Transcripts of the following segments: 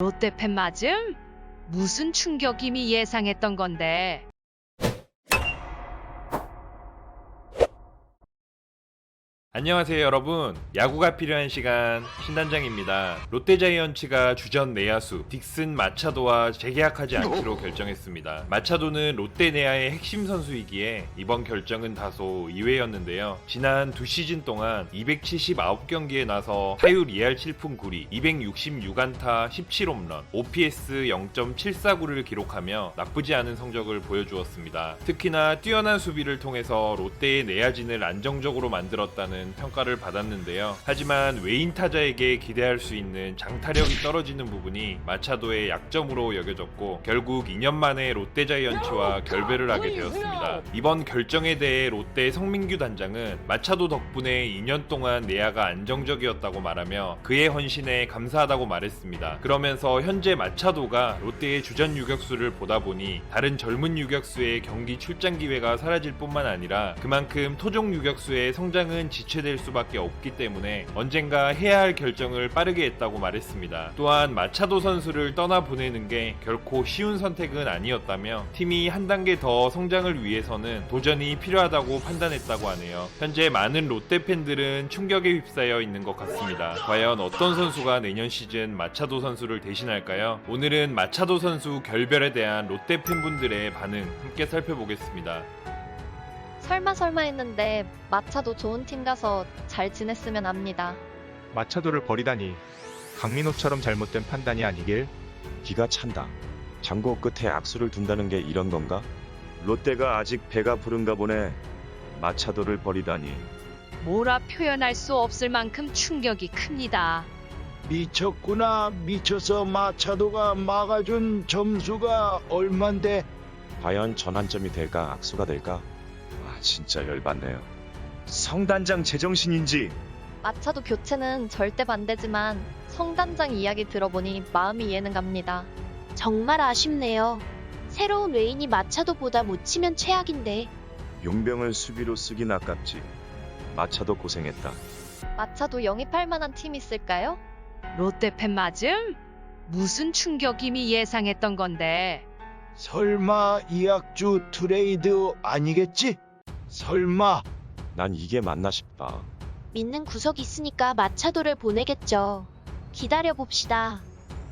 롯데 팬 맞음? 무슨 충격임이 예상했던 건데. 안녕하세요 여러분. 야구가 필요한 시간 신단장입니다. 롯데자이언츠가 주전 내야수 딕슨 마차도와 재계약하지 않기로 결정했습니다. 마차도는 롯데 내야의 핵심 선수이기에 이번 결정은 다소 의외였는데요. 지난 두 시즌 동안 279경기에 나서 타율 2할 7푼 9리 266안타 17홈런 OPS 0.749를 기록하며 나쁘지 않은 성적을 보여주었습니다. 특히나 뛰어난 수비를 통해서 롯데의 내야진을 안정적으로 만들었다는 평가를 받았는데요. 하지만 외인 타자에게 기대할 수 있는 장타력이 떨어지는 부분이 마차도의 약점으로 여겨졌고 결국 2년 만에 롯데 자이언츠와 결별을 하게 되었습니다. 이번 결정에 대해 롯데 성민규 단장은 마차도 덕분에 2년 동안 내야가 안정적이었다고 말하며 그의 헌신에 감사하다고 말했습니다. 그러면서 현재 마차도가 롯데의 주전 유격수를 보다 보니 다른 젊은 유격수의 경기 출장 기회가 사라질 뿐만 아니라 그만큼 토종 유격수의 성장은 지체 될 수밖에 없기 때문에 언젠가 해야 할 결정을 빠르게 했다고 말했습니다. 또한 마차도 선수를 떠나 보내는 게 결코 쉬운 선택은 아니었다며 팀이 한 단계 더 성장을 위해서는 도전이 필요하다고 판단했다고 하네요. 현재 많은 롯데 팬들은 충격에 휩싸여 있는 것 같습니다. 과연 어떤 선수가 내년 시즌 마차도 선수를 대신할까요? 오늘은 마차도 선수 결별에 대한 롯데 팬분들의 반응 함께 살펴보겠습니다. 설마 설마 했는데 마차도 좋은 팀 가서 잘 지냈으면 합니다. 마차도를 버리다니 강민호처럼 잘못된 판단이 아니길 기가 찬다. 장고 끝에 악수를 둔다는 게 이런 건가? 롯데가 아직 배가 부른가 보네. 마차도를 버리다니. 뭐라 표현할 수 없을 만큼 충격이 큽니다. 미쳤구나 미쳐서 마차도가 막아준 점수가 얼만데 과연 전환점이 될까 악수가 될까? 아 진짜 열받네요. 성단장 제정신인지 마차도 교체는 절대 반대지만 성단장 이야기 들어보니 마음이 이해는 갑니다. 정말 아쉽네요. 새로운 외인이 마차도보다 못 치면 최악인데 용병을 수비로 쓰긴 아깝지. 마차도 고생했다. 마차도 영입할 만한 팀 있을까요? 롯데 팬 맞음? 무슨 충격임이 예상했던 건데. 설마 이학주 트레이드 아니겠지? 설마 난 이게 맞나 싶다. 믿는 구석이 있으니까 마차도를 보내겠죠. 기다려 봅시다.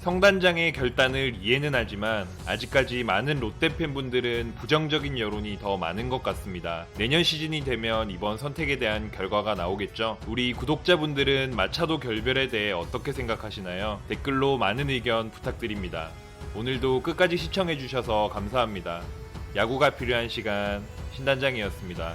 성단장의 결단을 이해는 하지만 아직까지 많은 롯데 팬분들은 부정적인 여론이 더 많은 것 같습니다. 내년 시즌이 되면 이번 선택에 대한 결과가 나오겠죠. 우리 구독자분들은 마차도 결별에 대해 어떻게 생각하시나요? 댓글로 많은 의견 부탁드립니다. 오늘도 끝까지 시청해주셔서 감사합니다. 야구가 필요한 시간 신단장이었습니다.